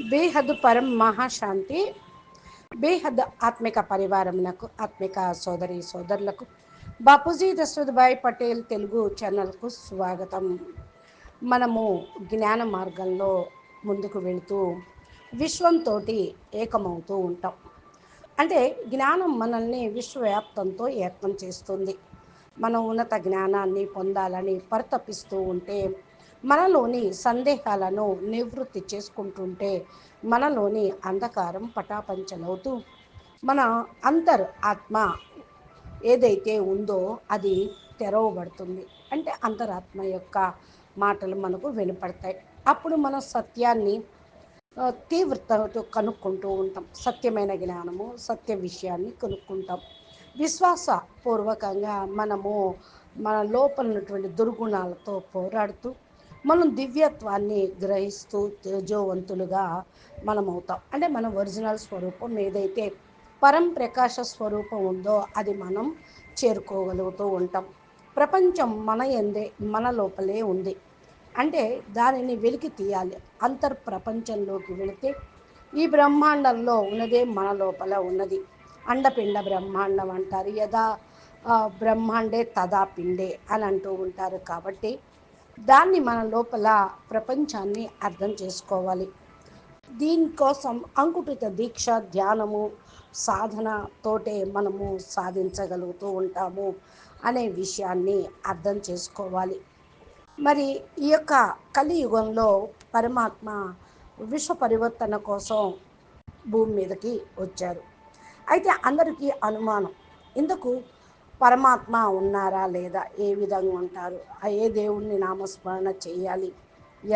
బేహద్ పరం మహాశాంతి బేహద్ ఆత్మిక పరివారమునకు ఆత్మిక సోదరి సోదరులకు. బాపూజీ దశరథభాయ్ పటేల్ తెలుగు ఛానల్కు స్వాగతం. మనము జ్ఞాన మార్గంలో ముందుకు వెళుతూ విశ్వంతో ఏకమవుతూ ఉంటాం. అంటే జ్ఞానం మనల్ని విశ్వవ్యాప్తంతో ఏకం చేస్తుంది. మనం ఉన్నత జ్ఞానాన్ని పొందాలని పరితపిస్తూ ఉంటే మనలోని సందేహాలను నివృత్తి చేసుకుంటుంటే మనలోని అంధకారం పటాపంచలవుతూ మన అంతర్ ఆత్మ ఏదైతే ఉందో అది తెరవబడుతుంది. అంటే అంతరాత్మ యొక్క మాటలు మనకు వినపడతాయి. అప్పుడు మనం సత్యాన్ని తీవ్రతతో కనుక్కుంటూ ఉంటాం. సత్యమైన జ్ఞానము సత్య విషయాన్ని కనుక్కుంటాం. విశ్వాసపూర్వకంగా మనము మన లోపల ఉన్నటువంటి దుర్గుణాలతో పోరాడుతూ మనం దివ్యత్వాన్ని గ్రహిస్తూ తేజోవంతులుగా మనం అవుతాం అంటే మన ఒరిజినల్ స్వరూపం ఏదైతే పరం ప్రకాశ స్వరూపం ఉందో అది మనం చేరుకోగలుగుతూ ఉంటాం. ప్రపంచం మన ఎందే మన లోపలే ఉంది. అంటే దానిని వెలికి తీయాలి. అంతర్ ప్రపంచంలోకి వెళితే ఈ బ్రహ్మాండంలో ఉన్నదే మన లోపల ఉన్నది. అండపిండ బ్రహ్మాండం అంటారు. యథా బ్రహ్మాండే తదా పిండే అని అంటూ ఉంటారు. కాబట్టి దాన్ని మన లోపల ప్రపంచాన్ని అర్థం చేసుకోవాలి. దీనికోసం అంకుటిత దీక్ష ధ్యానము సాధన తోటే మనము సాధించగలుగుతూ ఉంటాము అనే విషయాన్ని అర్థం చేసుకోవాలి. మరి ఈ యొక్క కలియుగంలో పరమాత్మ విశ్వ పరివర్తన కోసం భూమి మీదకి వచ్చారు. అయితే అందరికీ అనుమానం ఇందుకు పరమాత్మ ఉన్నారా లేదా ఏ విధంగా ఉంటారు ఆ ఏ దేవుణ్ణి నామస్మరణ చేయాలి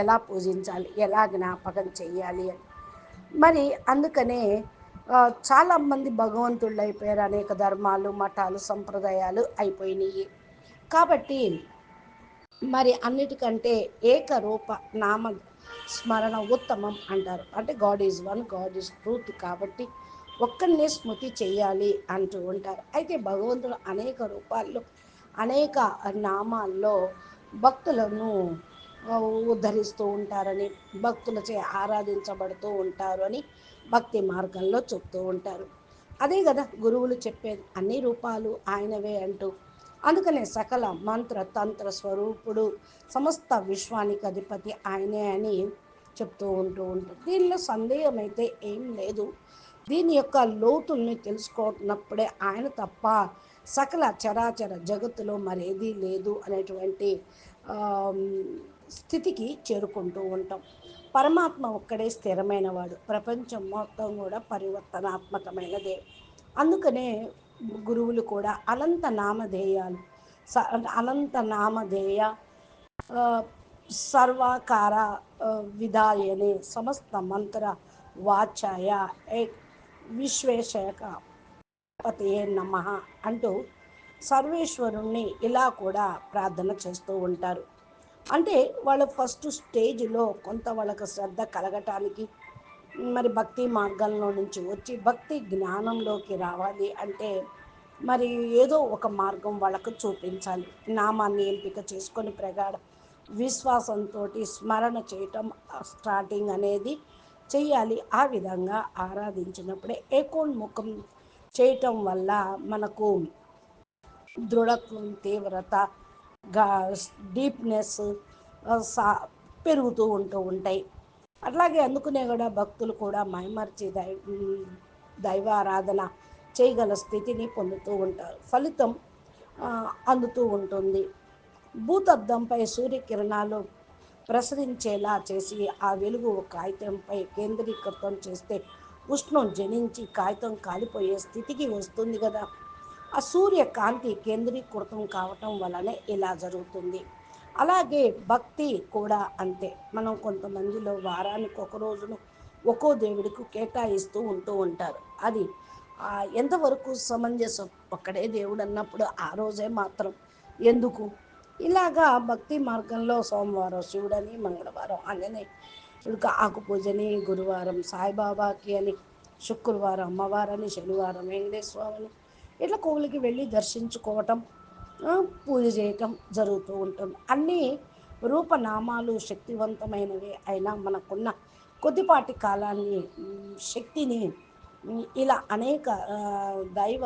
ఎలా పూజించాలి ఎలా జ్ఞాపకం చేయాలి అని. మరి అందుకనే చాలామంది భగవంతుళ్ళు అయిపోయారు అనేక ధర్మాలు మఠాలు సంప్రదాయాలు అయిపోయినాయి. కాబట్టి మరి అన్నిటికంటే ఏకరూప నామ స్మరణ ఉత్తమం అంటారు. అంటే God is one God is truth కాబట్టి ఒక్కరినే స్మృతి చేయాలి అంటూ ఉంటారు. అయితే భగవంతుడు అనేక రూపాల్లో అనేక నామాల్లో భక్తులను ఉద్ధరిస్తూ ఉంటారని భక్తులచే ఆరాధించబడుతూ ఉంటారు అని భక్తి మార్గంలో చెప్తూ ఉంటారు. అదే కదా గురువులు చెప్పేది అన్ని రూపాలు ఆయనవే అంటూ. అందుకనే సకల మంత్ర తంత్ర స్వరూపుడు సమస్త విశ్వానికి అధిపతి ఆయనే అని చెప్తూ ఉంటూ ఉంటారు. దీనిలో సందేహం అయితే ఏం లేదు. దీని యొక్క లోతుల్ని తెలుసుకున్నప్పుడే ఆయన తప్ప సకల చరాచర జగత్తులో మరేదీ లేదు అనేటువంటి స్థితికి చేరుకుంటూ ఉంటాం. పరమాత్మ ఒక్కడే స్థిరమైన వాడు ప్రపంచం మొత్తం కూడా పరివర్తనాత్మకమైనదే. అందుకనే గురువులు కూడా అనంత నామధేయాలు స అనంత నామధేయ సర్వాకార విధాయనే సమస్త మంత్ర వాచాయ విశ్వేశక పతయే నమ అంటూ సర్వేశ్వరుణ్ణి ఇలా కూడా ప్రార్థన చేస్తూ ఉంటారు. అంటే వాళ్ళ ఫస్ట్ స్టేజ్లో కొంత వాళ్ళకి శ్రద్ధ కలగటానికి మరి భక్తి మార్గంలో నుంచి వచ్చి భక్తి జ్ఞానంలోకి రావాలి అంటే మరి ఏదో ఒక మార్గం వాళ్ళకు చూపించాలి. నామాన్ని ఎంపిక చేసుకొని ప్రగాఢ విశ్వాసంతో స్మరణ చేయటం స్టార్టింగ్ అనేది చేయాలి. ఆ విధంగా ఆరాధించినప్పుడే ఏకోన్ముఖం చేయటం వల్ల మనకు దృఢత్వం తీవ్రత గా డీప్నెస్ సా పెరుగుతూ ఉంటూ ఉంటాయి. అట్లాగే అందుకునే కూడా భక్తులు కూడా మైమర్చి దై దైవారాధన చేయగల స్థితిని పొందుతూ ఉంటారు. ఫలితం అందుతూ ఉంటుంది. భూతద్దంపై సూర్యకిరణాలు ప్రసరించేలా చేసి ఆ వెలుగు కాగితంపై కేంద్రీకృతం చేస్తే ఉష్ణం జనించి కాగితం కాలిపోయే స్థితికి వస్తుంది కదా. ఆ సూర్య కాంతి కేంద్రీకృతం కావటం వలనే ఇలా జరుగుతుంది. అలాగే భక్తి కూడా అంతే. మనం కొంతమందిలో వారానికి ఒక రోజును ఒక్కో దేవుడికి కేటాయిస్తూ ఉంటూ ఉంటారు. అది ఎంతవరకు సమంజసం? ఒక్కడే దేవుడు అన్నప్పుడు ఆ రోజే మాత్రం. ఎందుకు? ఇలాగా భక్తి మార్గంలో సోమవారం శివుడని మంగళవారం ఆంజనేయుడికి ఆకు పూజని గురువారం సాయిబాబాకి అని శుక్రవారం అమ్మవారని శనివారం వెంకటేశ్వరని ఇట్లా కోవులకి వెళ్ళి దర్శించుకోవటం పూజ చేయటం జరుగుతూ ఉంటుంది. అన్నీ రూపనామాలు శక్తివంతమైనవి అయినా మనకున్న కొద్దిపాటి కాలాన్ని శక్తిని ఇలా అనేక దైవ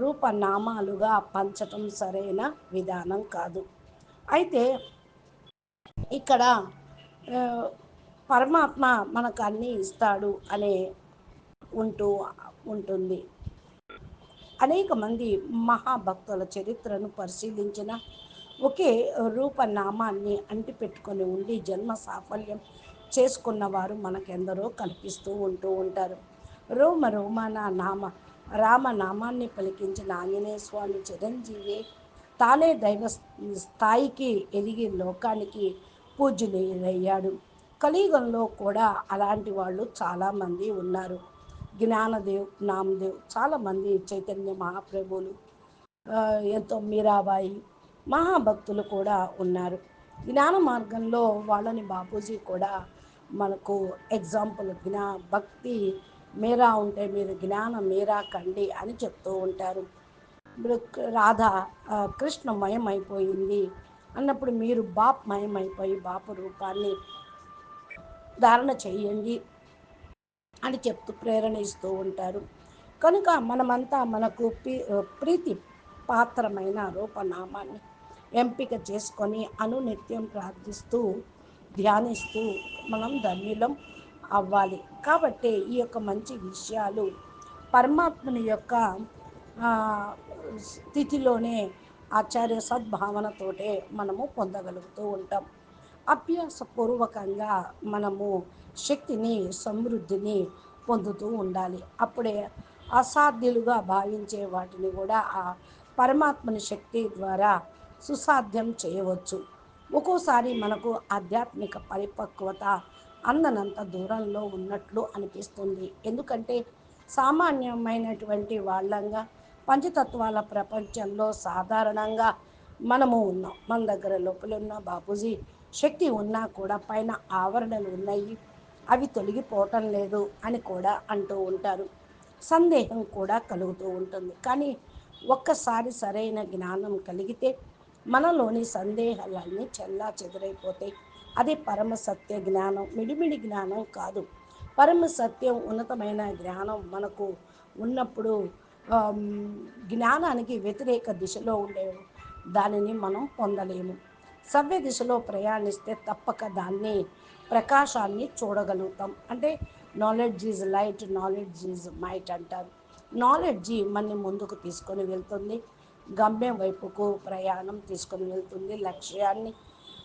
రూపనామాలుగా పంచటం సరైన విధానం కాదు. అయితే ఇక్కడ పరమాత్మ మనకు అన్నీ ఇస్తాడు అనే ఉంటూ ఉంటుంది. అనేక మంది మహాభక్తుల చరిత్రను పరిశీలించిన ఒకే రూపనామాన్ని అంటిపెట్టుకొని ఉండి జన్మ సాఫల్యం చేసుకున్న వారు మనకెందరో కనిపిస్తూ ఉంటూ ఉంటారు. రోమ రోమాన నామ రామనామాన్ని పలికించిన ఆంజనేయ స్వామి చిరంజీవి తానే దైవ స్థాయికి ఎదిగి లోకానికి పూజనీయుడయ్యాడు కలియుగంలో కూడా అలాంటి వాళ్ళు చాలామంది ఉన్నారు. జ్ఞానదేవ్ నామదేవ్ చాలామంది చైతన్య మహాప్రభువులు ఎంతో మీరాబాయి మహాభక్తులు కూడా ఉన్నారు. జ్ఞాన మార్గంలో వాళ్ళని బాపూజీ కూడా మనకు ఎగ్జాంపుల్ జ్ఞా భక్తి మీరా ఉంటే మీరు జ్ఞానం మీరా కండి అని చెప్తూ ఉంటారు. ఇప్పుడు రాధ కృష్ణమయం అయిపోయింది అన్నప్పుడు మీరు బాప్ మయమైపోయి బాపు రూపాన్ని ధారణ చేయండి అని చెప్తూ ప్రేరణ ఇస్తూ ఉంటారు. కనుక మనమంతా మనకు ప్రీతి పాత్రమైన రూపనామాన్ని ఎంపిక చేసుకొని అనునిత్యం ప్రార్థిస్తూ ధ్యానిస్తూ మనం ధన్యులం. అవ్వాలి. కాబట్టి ఈ యొక్క మంచి విషయాలు పరమాత్మని యొక్క స్థితిలోనే ఆచార్య సద్భావనతోటే మనము పొందగలుగుతూ ఉంటాం. అభ్యాసపూర్వకంగా మనము శక్తిని సమృద్ధిని పొందుతూ ఉండాలి. అప్పుడే అసాధ్యులుగా భావించే వాటిని కూడా ఆ పరమాత్మని శక్తి ద్వారా సుసాధ్యం చేయవచ్చు. ఒక్కోసారి మనకు ఆధ్యాత్మిక పరిపక్వత అందనంత దూరంలో ఉన్నట్లు అనిపిస్తుంది. ఎందుకంటే సామాన్యమైనటువంటి వాళ్ళంగా పంచతత్వాల ప్రపంచంలో సాధారణంగా మనము ఉన్నాం. మన దగ్గర లోపలున్న బాపూజీ శక్తి ఉన్నా కూడా పైన ఆవరణలు ఉన్నాయి. అవి తొలగిపోవటం లేదు అని కూడా అంటూ ఉంటారు. సందేహం కూడా కలుగుతూ ఉంటుంది. కానీ ఒక్కసారి సరైన జ్ఞానం కలిగితే మనలోని సందేహాలన్నీ చల్లా చెదరైపోతాయి. అది పరమ సత్య జ్ఞానం మిడిమిడి జ్ఞానం కాదు. పరమ సత్యం ఉన్నతమైన జ్ఞానం మనకు ఉన్నప్పుడు జ్ఞానానికి వ్యతిరేక దిశలో ఉండే దానిని మనం పొందలేము. సవ్య దిశలో ప్రయాణిస్తే తప్పక దాన్ని ప్రకాశాన్ని చూడగలుగుతాం. అంటే knowledge is light knowledge is might అంటారు. నాలెడ్జి మనని ముందుకు తీసుకొని వెళ్తుంది. గమ్యం వైపుకు ప్రయాణం తీసుకొని వెళ్తుంది. లక్ష్యాన్ని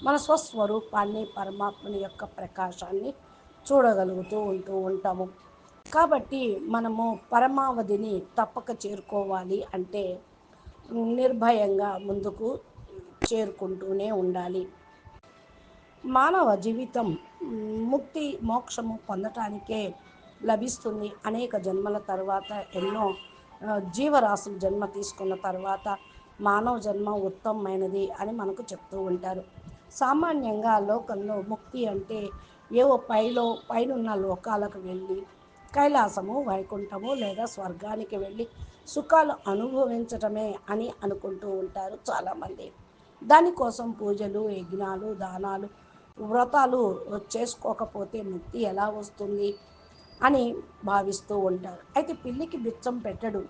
మన స్వస్వరూపాన్ని పరమాత్మని యొక్క ప్రకాశాన్ని చూడగలుగుతూ ఉంటూ ఉంటాము. కాబట్టి మనము పరమావధిని తప్పక చేరుకోవాలి అంటే నిర్భయంగా ముందుకు చేరుకుంటూనే ఉండాలి. మానవ జీవితం ముక్తి మోక్షము పొందటానికే లభిస్తుంది. అనేక జన్మల తర్వాత ఎన్నో జీవరాశులు జన్మ తీసుకున్న తర్వాత మానవ జన్మ ఉత్తమమైనది అని మనకు చెప్తూ ఉంటారు. సామాన్యంగా లోకంలో ముక్తి అంటే ఏవో పైలో పైనున్న లోకాలకు వెళ్ళి కైలాసము వైకుంఠము లేదా స్వర్గానికి వెళ్ళి సుఖాలు అనుభవించటమే అని అనుకుంటూ ఉంటారు చాలామంది. దానికోసం పూజలు యజ్ఞాలు దానాలు వ్రతాలు చేసుకోకపోతే ముక్తి ఎలా వస్తుంది అని భావిస్తూ ఉంటారు. అయితే పిల్లికి బిచ్చం పెట్టడు.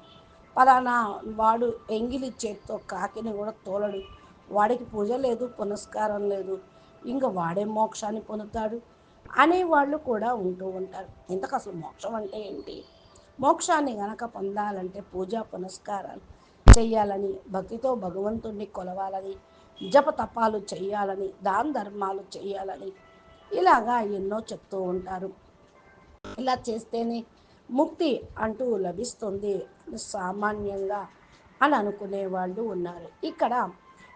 పలానా వాడు ఎంగిలి చేత్తో కాకిని కూడా తోలడు. వాడికి పూజ లేదు పునస్కారం లేదు ఇంకా వాడే మోక్షాన్ని పొందుతాడు అనే వాళ్ళు కూడా ఉంటూ ఉంటారు. ఇంతకు అసలు మోక్షం అంటే ఏంటి? మోక్షాన్ని గనక పొందాలంటే పూజా పునస్కారాలు చేయాలని భక్తితో భగవంతుణ్ణి కొలవాలని జప తపాలు చేయాలని దాన ధర్మాలు చేయాలని ఇలాగా ఎన్నో చెప్తూ ఉంటారు. ఇలా చేస్తేనే ముక్తి అంటూ లభిస్తుంది సామాన్యంగా అని అనుకునే వాళ్ళు ఉన్నారు. ఇక్కడ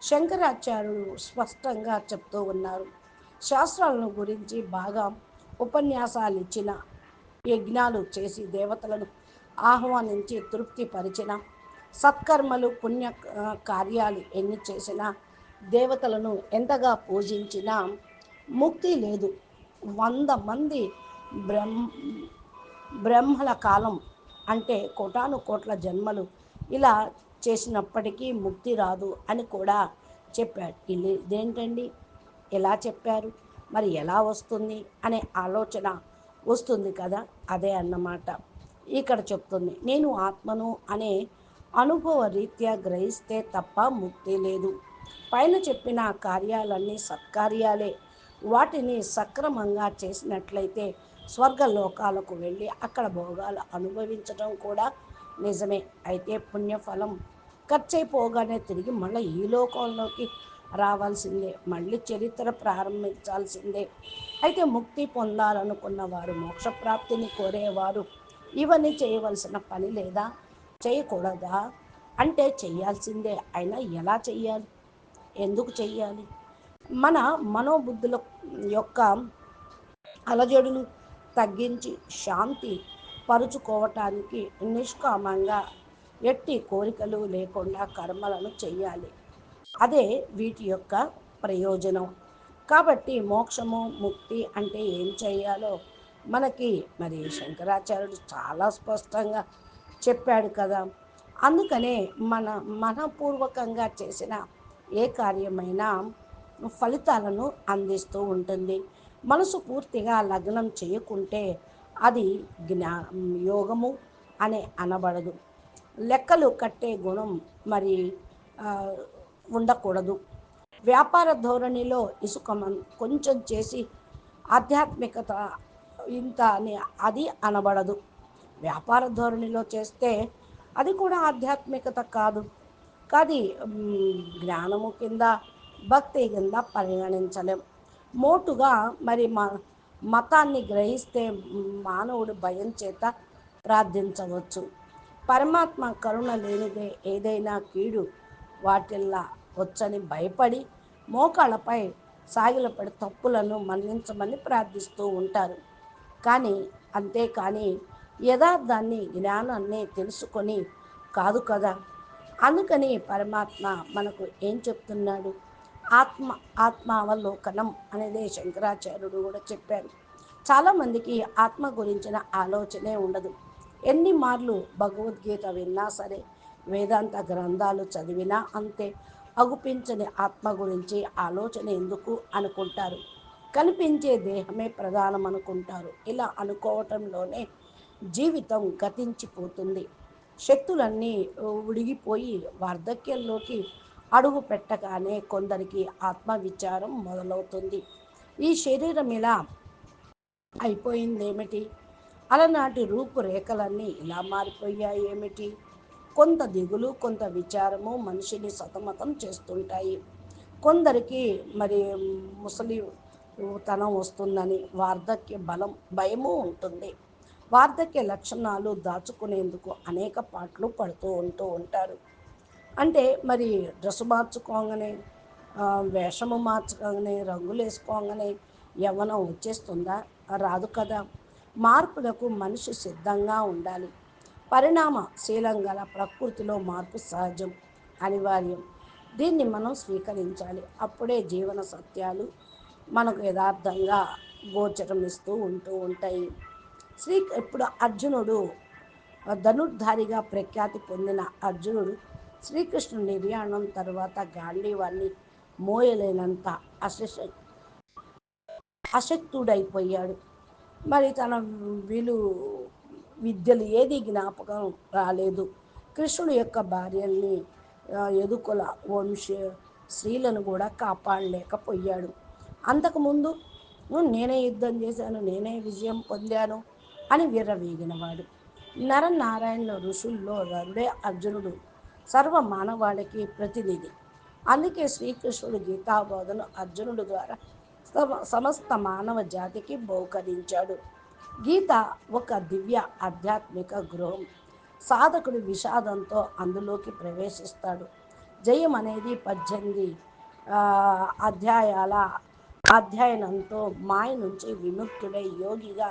శంకరాచార్యులు స్పష్టంగా చెప్తూ ఉన్నారు. శాస్త్రాలను గురించి బాగా ఉపన్యాసాలు ఇచ్చిన యజ్ఞాలు చేసి దేవతలను ఆహ్వానించి తృప్తిపరిచిన సత్కర్మలు పుణ్య కార్యాలు ఎన్ని చేసినా దేవతలను ఎంతగా పూజించినా ముక్తి లేదు. వంద మంది బ్రహ్మ బ్రహ్మల కాలం అంటే కోటాను కోట్ల జన్మలు ఇలా చేసినప్పటికీ ముక్తి రాదు అని కూడా చెప్పాడు. ఇదేంటండి? ఎలా చెప్పారు? మరి ఎలా వస్తుంది? అనే ఆలోచన వస్తుంది కదా? అదే అన్నమాట. ఇక్కడ చెప్తుంది నేను ఆత్మను అనే అనుభవ రీత్యా గ్రహిస్తే తప్ప ముక్తి లేదు. పైన చెప్పిన కార్యాలన్నీ సత్కార్యాలే. వాటిని సక్రమంగా చేసినట్లయితే స్వర్గలోకాలకు వెళ్ళి అక్కడ భోగాలు అనుభవించడం కూడా నిజమే. అయితే పుణ్యఫలం ఖర్చైపోగానే తిరిగి మళ్ళీ ఈ లోకంలోకి రావాల్సిందే. మళ్ళీ చరిత్ర ప్రారంభించాల్సిందే. అయితే ముక్తి పొందాలనుకున్న వారు మోక్షప్రాప్తిని కోరేవారు ఇవన్నీ చేయవలసిన పని లేదా? చేయకూడదా? అంటే చేయాల్సిందే. అయినా ఎలా చేయాలి? ఎందుకు చేయాలి? మన మనోబుద్ధుల యొక్క అలజడులు తగ్గించి శాంతి పరుచుకోవటానికి నిష్కామంగా ఎట్టి కోరికలు లేకుండా కర్మలను చెయ్యాలి. అదే వీటి యొక్క ప్రయోజనం. కాబట్టి మోక్షము ముక్తి అంటే ఏం చేయాలో మనకి మరి శంకరాచార్యుడు చాలా స్పష్టంగా చెప్పాడు కదా. అందుకనే మన మనపూర్వకంగా చేసిన ఏ కార్యమైనా ఫలితాలను అందిస్తూ ఉంటుంది. మనసు పూర్తిగా లగ్నం చేయకుంటే అది జ్ఞా యోగము అనే అనబడదు. లెక్కలు కట్టే గుణం మరి ఉండకూడదు. వ్యాపార ధోరణిలో ఇసుక కొంచెం చేసి ఆధ్యాత్మికత ఇంత అని అది అనబడదు. వ్యాపార ధోరణిలో చేస్తే అది కూడా ఆధ్యాత్మికత కాదు. కాదు జ్ఞానము కింద భక్తి కింద పరిగణించలేం. మోటుగా మరి మా మతాన్ని గ్రహిస్తే మానవుడు భయం చేత ప్రార్థించవచ్చు. పరమాత్మ కరుణ లేనిదే ఏదైనా కీడు వాటిల్లా వచ్చని భయపడి మోకాళ్ళపై సాగిలపడి తప్పులను మన్నించమని ప్రార్థిస్తూ ఉంటారు. కానీ అంతేకాని యథార్థాన్ని జ్ఞానాన్ని తెలుసుకొని కాదు కదా? అందుకని పరమాత్మ మనకు ఏం చెప్తున్నాడు? ఆత్మ ఆత్మావలోకనం అనేది శంకరాచార్యుడు కూడా చెప్పారు. చాలామందికి ఆత్మ గురించిన ఆలోచనే ఉండదు. ఎన్ని మార్లు భగవద్గీత విన్నా సరే వేదాంత గ్రంథాలు చదివినా అంతే. అగుపించని ఆత్మ గురించి ఆలోచన ఎందుకు అనుకుంటారు? కనిపించే దేహమే ప్రధానం అనుకుంటారు ఇలా అనుకోవటంలోనే జీవితం గతించిపోతుంది. శక్తులన్నీ ఉడిగిపోయి వార్ధక్యంలోకి అడుగు పెట్టగానే కొందరికి ఆత్మవిచారం మొదలవుతుంది. ఈ శరీరం ఇలా అయిపోయిందేమిటి? అలనాటి రూపురేఖలన్నీ ఇలా మారిపోయాయి ఏమిటి? కొంత దిగులు కొంత విచారము మనిషిని సతమతం చేస్తుంటాయి. కొందరికి మరి ముసలి తనం వస్తుందని వార్ధక్య బలం భయము ఉంటుంది. వార్ధక్య లక్షణాలు దాచుకునేందుకు అనేక పాటలు పడుతూ ఉంటూ ఉంటారు. అంటే మరి డ్రెస్సు మార్చుకోగానే వేషము మార్చుకోగానే రంగులు వేసుకోగానే యవ్వనం వచ్చేస్తుందా? రాదు కదా. మార్పులకు మనిషి సిద్ధంగా ఉండాలి. పరిణామశీలం గల ప్రకృతిలో మార్పు సహజం అనివార్యం. దీన్ని మనం స్వీకరించాలి. అప్పుడే జీవన సత్యాలు మనకు యథార్థంగా గోచరమిస్తూ ఉంటూ ఉంటాయి. శ్రీ ఇప్పుడు అర్జునుడు ధనుర్ధారిగా ప్రఖ్యాతి పొందిన అర్జునుడు శ్రీకృష్ణుడు నిర్యాణం తర్వాత గాంధీవాన్ని మోయలేనంత అశశ అశక్తుడైపోయాడు. మరి తన వీలు విద్యలు ఏది జ్ఞాపకం రాలేదు. కృష్ణుడు యొక్క భార్యల్ని ఎదుకుల వంశ స్త్రీలను కూడా కాపాడలేకపోయాడు. అంతకుముందు నేనే యుద్ధం చేశాను నేనే విజయం పొందాను అని విర్రవీగినవాడు. నరనారాయణ ఋషుల్లో రరుడే అర్జునుడు సర్వ మానవాళికి ప్రతినిధి. అందుకే శ్రీకృష్ణుడు గీతాబోధను అర్జునుడు ద్వారా సమస్త మానవ జాతికి బహుకరించాడు. గీత ఒక దివ్య ఆధ్యాత్మిక గృహం. సాధకుడు విషాదంతో అందులోకి ప్రవేశిస్తాడు. జయం అనేది పద్దెనిమిది అధ్యాయాల అధ్యయనంతో మాయ నుంచి విముక్తుడై యోగిగా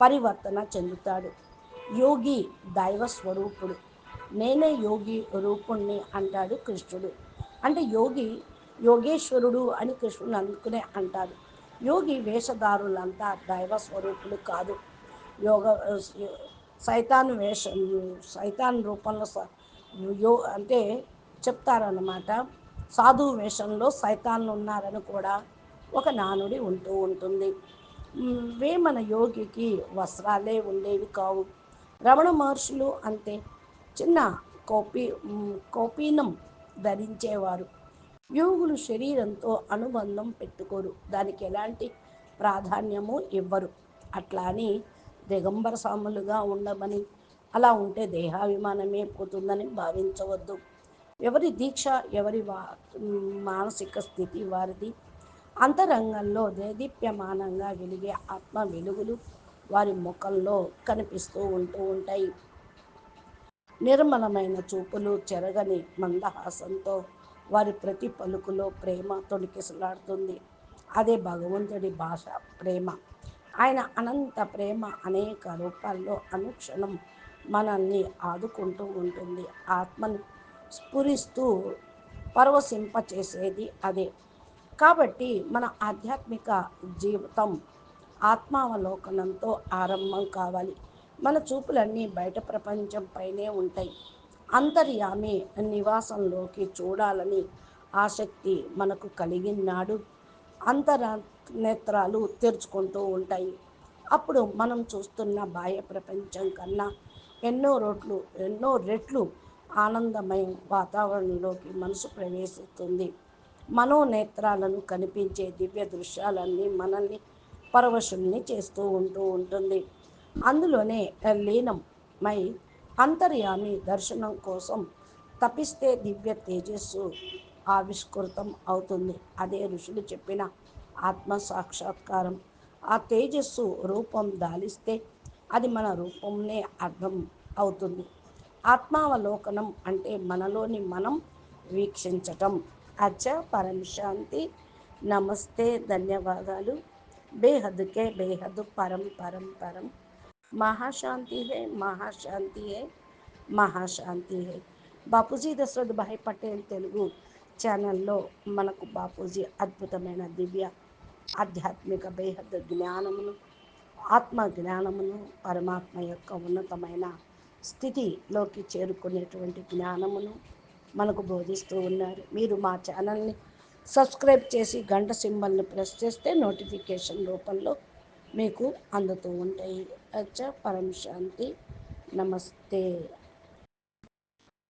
పరివర్తన చెందుతాడు. యోగి దైవ స్వరూపుడు. నేనే యోగి రూపుణ్ణి అంటాడు కృష్ణుడు. అంటే యోగి యోగేశ్వరుడు అని కృష్ణుని అందుకునే అంటారు. యోగి వేషధారులంతా దైవ స్వరూపులు కాదు. యోగ సైతాన్ వేష సైతాన్ రూపంలో యో అంటే చెప్తారన్నమాట. సాధు వేషంలో సైతాన్లు ఉన్నారని కూడా ఒక నానుడి ఉంటూ ఉంటుంది. వేమన యోగికి వస్త్రాలే ఉండేవి కావు. రమణ మహర్షులు అంతే. చిన్న కోపి కోపీనం ధరించేవారు. యోగులు శరీరంతో అనుబంధం పెట్టుకోరు. దానికి ఎలాంటి ప్రాధాన్యము ఇవ్వరు. అట్లా అని దిగంబర సాములుగా ఉండమని అలా ఉంటే దేహాభిమానమే పోతుందని భావించవద్దు. ఎవరి దీక్ష ఎవరి వా మానసిక స్థితి వారిది. అంతరంగంలో దేదీప్యమానంగా వెలిగే ఆత్మ వెలుగులు వారి ముఖంలో కనిపిస్తూ ఉంటూ ఉంటాయి. నిర్మలమైన చూపులు చెరగని మందహాసంతో వారి ప్రతి పలుకులో ప్రేమ తొణికిసలాడుతుంది. అదే భగవంతుడి భాష ప్రేమ. ఆయన అనంత ప్రేమ అనేక రూపాల్లో అనుక్షణం మనల్ని ఆదుకుంటూ ఉంటుంది. ఆత్మను స్ఫురిస్తూ పరవశింపచేసేది అదే. కాబట్టి మన ఆధ్యాత్మిక జీవితం ఆత్మావలోకనంతో ఆరంభం కావాలి. మన చూపులన్నీ బయట ప్రపంచంపైనే ఉంటాయి. అంతర్యామి నివాసంలోకి చూడాలని ఆసక్తి మనకు కలిగినాడు అంతర నేత్రాలు తెరుచుకుంటూ ఉంటాయి. అప్పుడు మనం చూస్తున్న బాహ్య ప్రపంచం కన్నా ఎన్నో రోట్లు ఎన్నో రెట్లు ఆనందమయం వాతావరణంలోకి మనసు ప్రవేశిస్తుంది. మనోనేత్రాలను కనిపించే దివ్య దృశ్యాలన్నీ మనల్ని పరవశుల్ని చేస్తూ ఉంటూ ఉంటుంది. అందులోనే లీనమై అంతర్యామి దర్శనం కోసం తపిస్తే దివ్య తేజస్సు ఆవిష్కృతం అవుతుంది. అదే ఋషులు చెప్పిన ఆత్మ సాక్షాత్కారం. ఆ తేజస్సు రూపం దాలిస్తే అది మన రూపంనే అర్థం అవుతుంది. ఆత్మావలోకనం అంటే మనలోని మనం వీక్షించటం. అచ్చ పరంశాంతి నమస్తే ధన్యవాదాలు. బేహద్కే బేహద్ పరం పరం పరం. మహాశాంతి హే మహాశాంతి హే మహాశాంతి హే బాపూజీ దశరథ్ భాయ్ పటేల్ తెలుగు ఛానల్లో మనకు బాపూజీ అద్భుతమైన దివ్య ఆధ్యాత్మిక బేహద్ జ్ఞానమును ఆత్మ జ్ఞానమును పరమాత్మ యొక్క ఉన్నతమైన స్థితిలోకి చేరుకునేటువంటి జ్ఞానమును మనకు బోధిస్తూ ఉన్నారు. మీరు మా ఛానల్ని సబ్స్క్రైబ్ చేసి గంట సింబల్ని ప్రెస్ చేస్తే నోటిఫికేషన్ రూపంలో మీకు అందుతూ ఉంటాయి. అచ్చ పరం శాంతి నమస్తే